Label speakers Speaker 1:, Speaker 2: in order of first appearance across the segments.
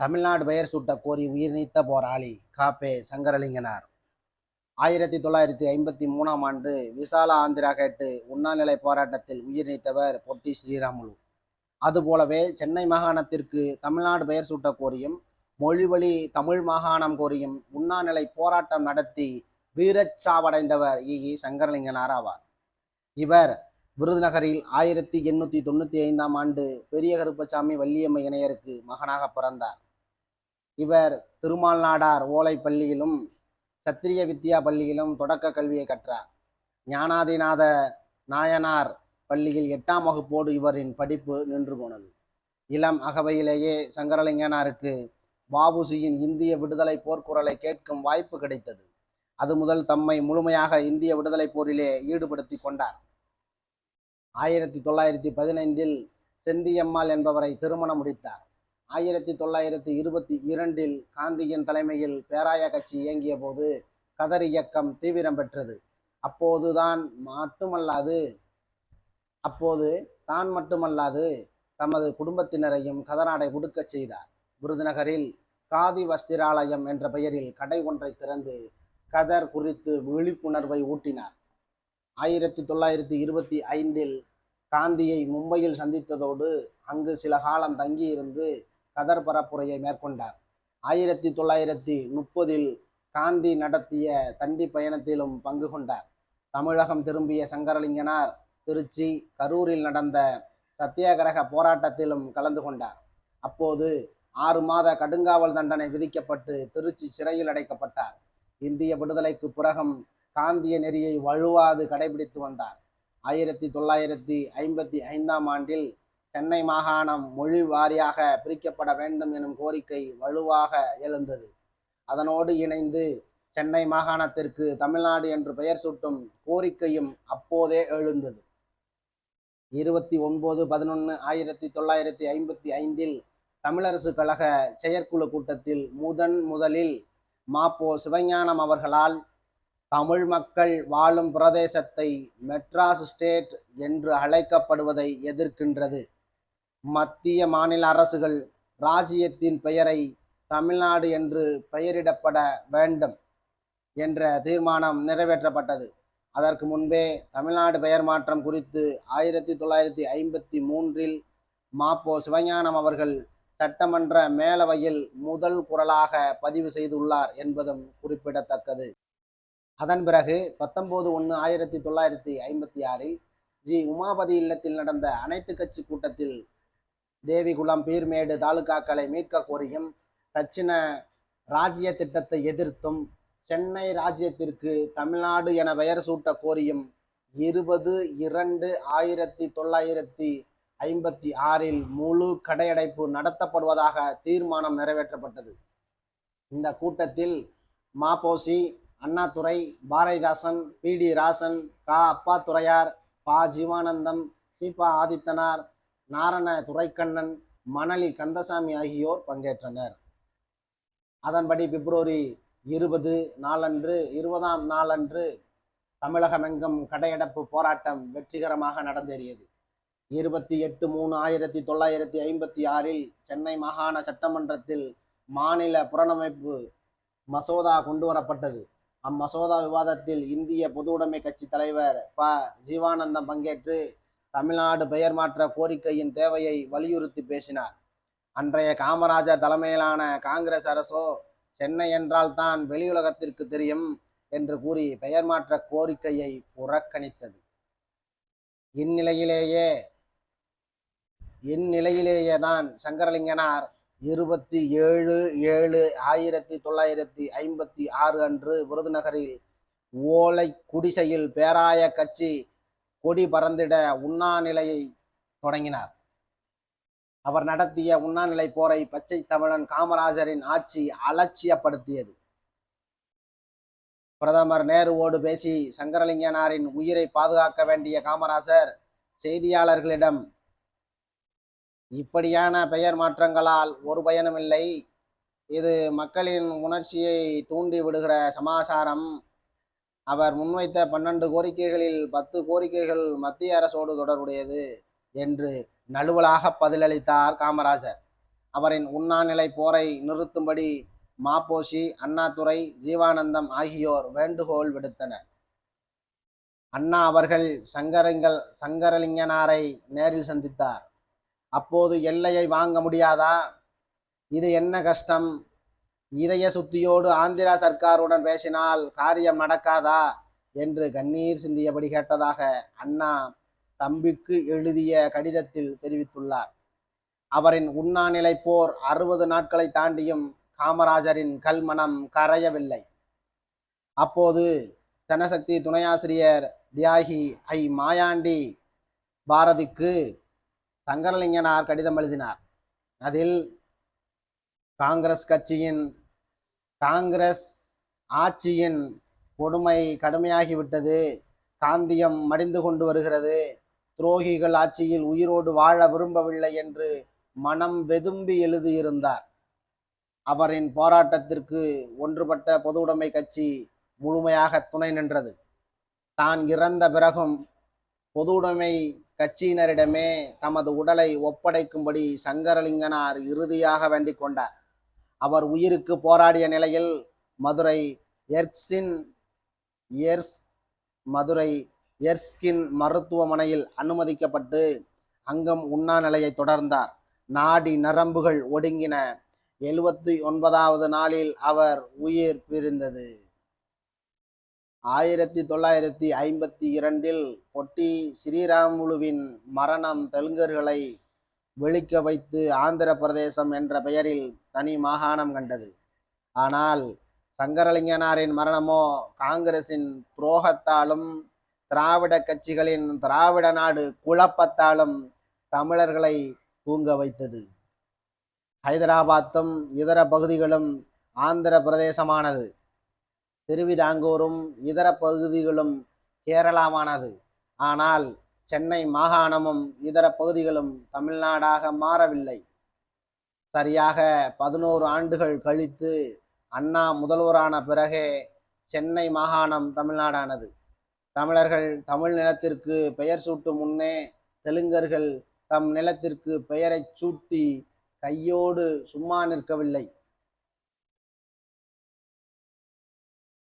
Speaker 1: தமிழ்நாடு பெயர் சூட்ட கோரி உயிர் நீத்த போராளி காப்பே சங்கரலிங்கனார். ஆயிரத்தி தொள்ளாயிரத்தி ஐம்பத்தி மூணாம் ஆண்டு விசால ஆந்திரா கேட்டு உண்ணாநிலை போராட்டத்தில் உயிர் நீத்தவர் பொட்டி ஸ்ரீராமுலு. அதுபோலவே சென்னை மாகாணத்திற்கு தமிழ்நாடு பெயர் சூட்ட கோரியும் மொழிவழி தமிழ் மாகாணம் கோரியும் உண்ணாநிலை போராட்டம் நடத்தி வீரச்சாவடைந்தவர் இ. சங்கரலிங்கனார் ஆவார். இவர் விருதுநகரில் ஆயிரத்தி எண்ணூற்றி தொண்ணூற்றி ஐந்தாம் ஆண்டு பெரிய கருப்பசாமி வள்ளியம்மை இணையருக்கு மகனாக பிறந்தார். இவர் திருமால் நாடார் ஓலை பள்ளியிலும் சத்திரிய வித்யா பள்ளியிலும் தொடக்க கல்வியை கற்றார். ஞானாதிநாத நாயனார் பள்ளியில் எட்டாம் வகுப்போடு இவரின் படிப்பு நின்று போனது. இளம் அகவையிலேயே சங்கரலிங்கனாருக்கு வாவுசியின் இந்திய விடுதலை போர்க்குரலை கேட்கும் வாய்ப்பு கிடைத்தது. அது முதல் தம்மை முழுமையாக இந்திய விடுதலை போரிலே ஈடுபடுத்தி கொண்டார். ஆயிரத்தி தொள்ளாயிரத்தி பதினைந்தில் செந்தியம்மாள் என்பவரை திருமணம் முடித்தார். ஆயிரத்தி தொள்ளாயிரத்தி இருபத்தி இரண்டில் காந்தியின் தலைமையில் பேராய கட்சி இயங்கிய போது கதர் இயக்கம் தீவிரம் பெற்றது. அப்போதுதான் மட்டுமல்லாது அப்போது தான் மட்டுமல்லாது தமது குடும்பத்தினரையும் கதராடை உடுக்கச் செய்தார். விருதுநகரில் காதி வஸ்திராலயம் என்ற பெயரில் கடை ஒன்றை திறந்து கதர் குறித்து விழிப்புணர்வை ஊட்டினார். ஆயிரத்தி தொள்ளாயிரத்தி இருபத்தி ஐந்தில் காந்தியை மும்பையில் சந்தித்ததோடு அங்கு சில காலம் தங்கியிருந்து கதர் பரப்புரையை மேற்கொண்டார். ஆயிரத்தி தொள்ளாயிரத்தி முப்பதில் காந்தி நடத்திய தண்டி பயணத்திலும் பங்கு கொண்டார். தமிழகம் திரும்பிய சங்கரலிங்கனார் திருச்சி கரூரில் நடந்த சத்தியாகிரக போராட்டத்திலும் கலந்து கொண்டார். அப்போது ஆறு மாத கடுங்காவல் தண்டனை விதிக்கப்பட்டு திருச்சி சிறையில் அடைக்கப்பட்டார். இந்திய விடுதலைக்கு பிறகும் காந்திய நெறியை வலுவாது கடைபிடித்து வந்தார். ஆயிரத்தி தொள்ளாயிரத்தி ஐம்பத்தி ஐந்தாம் ஆண்டில் சென்னை மாகாணம் மொழி வாரியாக பிரிக்கப்பட வேண்டும் எனும் கோரிக்கை வலுவாக எழுந்தது. அதனோடு இணைந்து சென்னை மாகாணத்திற்கு தமிழ்நாடு என்று பெயர் சூட்டும் கோரிக்கையும் அப்போதே எழுந்தது. இருபத்தி ஒன்பது பதினொன்று ஆயிரத்தி தொள்ளாயிரத்தி ஐம்பத்தி ஐந்தில் தமிழரசு கழக செயற்குழு கூட்டத்தில் முதன் முதலில் மாப்போ சிவஞானம் அவர்களால் தமிழ் மக்கள் வாழும் பிரதேசத்தை மெட்ராஸ் ஸ்டேட் என்று அழைக்கப்படுவதை எதிர்க்கின்றது. மத்திய மாநில அரசுகள் ராஜ்யத்தின் பெயரை தமிழ்நாடு என்று பெயரிடப்பட வேண்டும் என்ற தீர்மானம் நிறைவேற்றப்பட்டது. அதற்கு முன்பே தமிழ்நாடு பெயர் மாற்றம் குறித்து ஆயிரத்தி தொள்ளாயிரத்தி ஐம்பத்தி மூன்றில் மாப்போ சிவஞானம் அவர்கள் சட்டமன்ற மேலவையில் முதல் குரலாக பதிவு செய்துள்ளார் என்பதும் குறிப்பிடத்தக்கது. அதன் பிறகு பத்தொன்பது ஒன்று ஆயிரத்தி தொள்ளாயிரத்தி ஐம்பத்தி ஆறில் ஜி. உமாபதி இல்லத்தில் நடந்த அனைத்து கட்சி கூட்டத்தில் தேவிகுளம் பீர்மேடு தாலுகாக்களை மீட்க கோரியும் தட்சிண ராஜ்ய திட்டத்தை எதிர்த்தும் சென்னை ராஜ்யத்திற்கு தமிழ்நாடு என பெயர் சூட்ட கோரியும் இருபது இரண்டு ஆயிரத்தி தொள்ளாயிரத்தி ஐம்பத்தி ஆறில் முழு கடையடைப்பு நடத்தப்படுவதாக தீர்மானம் நிறைவேற்றப்பட்டது. இந்த கூட்டத்தில் மாபோசி அண்ணாதுரை பாரதிதாசன் பி டி ராசன் கா அப்பாத்துரையார் பா ஜீவானந்தம் சீபா ஆதித்தனார் நாரண துரைக்கண்ணன் மணலி கந்தசாமி ஆகியோர் பங்கேற்றனர். அதன்படி பிப்ரவரி இருபது நாளன்று இருபதாம் நாளன்று தமிழகமெங்கும் கடையடைப்பு போராட்டம் வெற்றிகரமாக நடந்தேறியது. இருபத்தி எட்டு மூணு ஆயிரத்தி தொள்ளாயிரத்தி ஐம்பத்தி ஆறில் சென்னை மாகாண சட்டமன்றத்தில் மாநில புறநமைப்பு மசோதா கொண்டு வரப்பட்டது அம்மசோதா விவாதத்தில் இந்திய பொதுவுடைமை கட்சி தலைவர் ப. ஜீவானந்தம் பங்கேற்று தமிழ்நாடு பெயர் மாற்ற கோரிக்கையின் தேவையை வலியுறுத்தி பேசினார். அன்றைய காமராஜர் தலைமையிலான காங்கிரஸ் அரசோ சென்னை என்றால் தான் வெளியுலகத்திற்கு தெரியும் என்று கூறி பெயர் மாற்ற கோரிக்கையை புறக்கணித்தது. இந்நிலையிலேயே இந்நிலையிலேயே தான் சங்கரலிங்கனார் இருபத்தி ஏழு ஏழு ஆயிரத்தி தொள்ளாயிரத்தி ஐம்பத்தி ஆறு அன்று விருதுநகரில் ஓலை குடிசையில் பேராய கட்சி கொடி பறந்திட உண்ணாநிலையை தொடங்கினார். அவர் நடத்திய உண்ணாநிலை போரை பச்சை தமிழன் காமராஜரின் ஆட்சி அலட்சியப்படுத்தியது. பிரதமர் நேருவோடு பேசி சங்கரலிங்கனாரின் உயிரை பாதுகாக்க வேண்டிய காமராஜர் செய்தியாளர்களிடம் இப்படியான பெயர் மாற்றங்களால் ஒரு பயனுமில்லை. இது மக்களின் உணர்ச்சியை தூண்டி விடுகிற சமாசாரம். அவர் முன்வைத்த பன்னெண்டு கோரிக்கைகளில் பத்து கோரிக்கைகள் மத்திய அரசோடு தொடர்புடையது என்று நழுவலாக பதிலளித்தார் காமராஜர். அவரின் உண்ணாநிலை போரை நிறுத்தும்படி மாப்போசி அண்ணாதுரை ஜீவானந்தம் ஆகியோர் வேண்டுகோள் விடுத்தனர். அண்ணா அவர்கள் சங்கரங்கள் சங்கரலிங்கனாரை நேரில் சந்தித்தார். அப்போது எல்லையை வாங்க முடியாதா? இது என்ன கஷ்டம்? இதய சுத்தியோடு ஆந்திரா சர்க்காருடன் பேசினால் காரியம் நடக்காதா? என்று கண்ணீர் சிந்தியபடி கேட்டதாக அண்ணா தம்பிக்கு எழுதிய கடிதத்தில் தெரிவித்துள்ளார். அவரின் உண்ணாநிலை போர் அறுபது நாட்களை தாண்டியும் காமராஜரின் கல்மனம் கரையவில்லை. அப்போது ஜனசக்தி துணையாசிரியர் தியாகி ஐ மாயாண்டி பாரதிக்கு சங்கரலிங்கனார் கடிதம் எழுதினார். அதில் காங்கிரஸ் கட்சியின் காங்கிரஸ் ஆட்சியின் கொடுமை கடுமையாகிவிட்டது. காந்தியம் மடிந்து கொண்டு வருகிறது. துரோகிகள் ஆட்சியில் உயிரோடு வாழ விரும்பவில்லை என்று மனம் வெதும்பி எழுதியிருந்தார். அவரின் போராட்டத்திற்கு ஒன்றுபட்ட பொதுவுடைமை கட்சி முழுமையாக துணை நின்றது. தான் இறந்த பிறகும் பொதுவுடைமை கட்சியினரிடமே தமது உடலை ஒப்படைக்கும்படி சங்கரலிங்கனார் இறுதியாக வேண்டிக் கொண்டார். அவர் உயிருக்கு போராடிய நிலையில் மதுரை எர்க்ஸின் எர்ஸ் மதுரை எர்ஸ்கின் மருத்துவமனையில் அனுமதிக்கப்பட்டு அங்கம் உண்ணாநிலையை தொடர்ந்தார். நாடி நரம்புகள் ஒடுங்கின எழுபத்தி ஒன்பதாவது நாளில் அவர் உயிர் பிரிந்தது. ஆயிரத்தி தொள்ளாயிரத்தி ஐம்பத்தி இரண்டில் பொட்டி ஸ்ரீராமுலுவின் மரணம் தெலுங்கர்களை விழிக்க வைத்து ஆந்திர பிரதேசம் என்ற பெயரில் தனி மாகாணம் கண்டது. ஆனால் சங்கரலிங்கனாரின் மரணமோ காங்கிரசின் துரோகத்தாலும் திராவிட கட்சிகளின் திராவிட நாடு குழப்பத்தாலும் தமிழர்களை தூங்க வைத்தது. ஹைதராபாத்தும் இதர பகுதிகளும் ஆந்திர பிரதேசமானது. திருவிதாங்கூரும் இதர பகுதிகளும் கேரளாவானது ஆனால் சென்னை மாகாணமும் இதர பகுதிகளும் தமிழ்நாடாக மாறவில்லை. சரியாக பதினோரு ஆண்டுகள் கழித்து அண்ணா முதல்வரான பிறகே சென்னை மாகாணம் தமிழ்நாடானது. தமிழர்கள் தமிழ் நிலத்திற்கு பெயர் சூட்டும் முன்னே தெலுங்கர்கள் தம் நிலத்திற்கு பெயரைச் சூட்டி கையோடு சும்மா நிற்கவில்லை.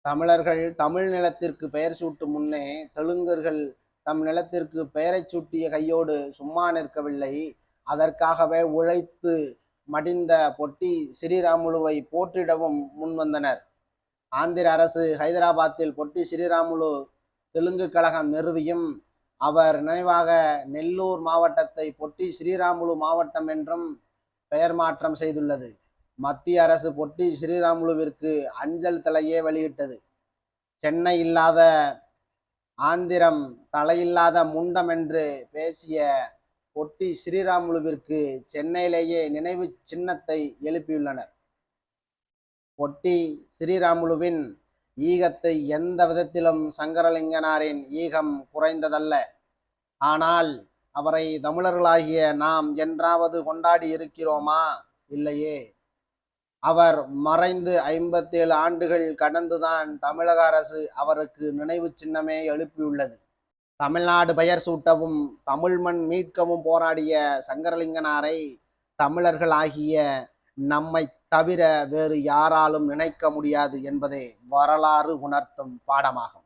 Speaker 1: தமிழர்கள் தமிழ் நிலத்திற்கு பெயர் சூட்டும் முன்னே தெலுங்கர்கள் தம் நிலத்திற்கு பெயரைச் சூட்டிய கையோடு சும்மா நிற்கவில்லை. அதற்காகவே உழைத்து மடிந்த பொட்டி ஸ்ரீராமுலுவை போற்றிடவும் முன்வந்தனர். ஆந்திர அரசு ஹைதராபாத்தில் பொட்டி ஸ்ரீராமுலு தெலுங்கு கழகம் நிறுவியும் அவர் நினைவாக நெல்லூர் மாவட்டத்தை பொட்டி ஸ்ரீராமுலு மாவட்டம் என்றும் பெயர் மாற்றம் செய்துள்ளது. மத்திய அரசு பொட்டி ஸ்ரீராமுலுவிற்கு அஞ்சல் தலையே வெளியிட்டது. சென்னை இல்லாத ஆந்திரம் தலையில்லாத முண்டம் என்று பேசிய பொட்டி ஸ்ரீராமுலுவிற்கு சென்னையிலேயே நினைவு சின்னத்தை எழுப்பியுள்ளனர். பொட்டி ஸ்ரீராமுலுவின் ஈகத்தை எந்த விதத்திலும் சங்கரலிங்கனாரின் ஈகம் குறைந்ததல்ல. ஆனால் அவரை தமிழர்களாகிய நாம் என்றாவது கொண்டாடி இருக்கிறோமா? இல்லையே. அவர் மறைந்து ஐம்பத்தேழு ஆண்டுகள் கடந்துதான் தமிழக அரசு அவருக்கு நினைவு சின்னமே எழுப்பியுள்ளது. தமிழ்நாடு பெயர் சூட்டவும் தமிழ் மண் மீட்கவும் போராடிய சங்கரலிங்கனாரை தமிழர்களாகிய நம்மை தவிர வேறு யாராலும் நினைக்க முடியாது என்பதே வரலாறு உணர்த்தும் பாடமாகும்.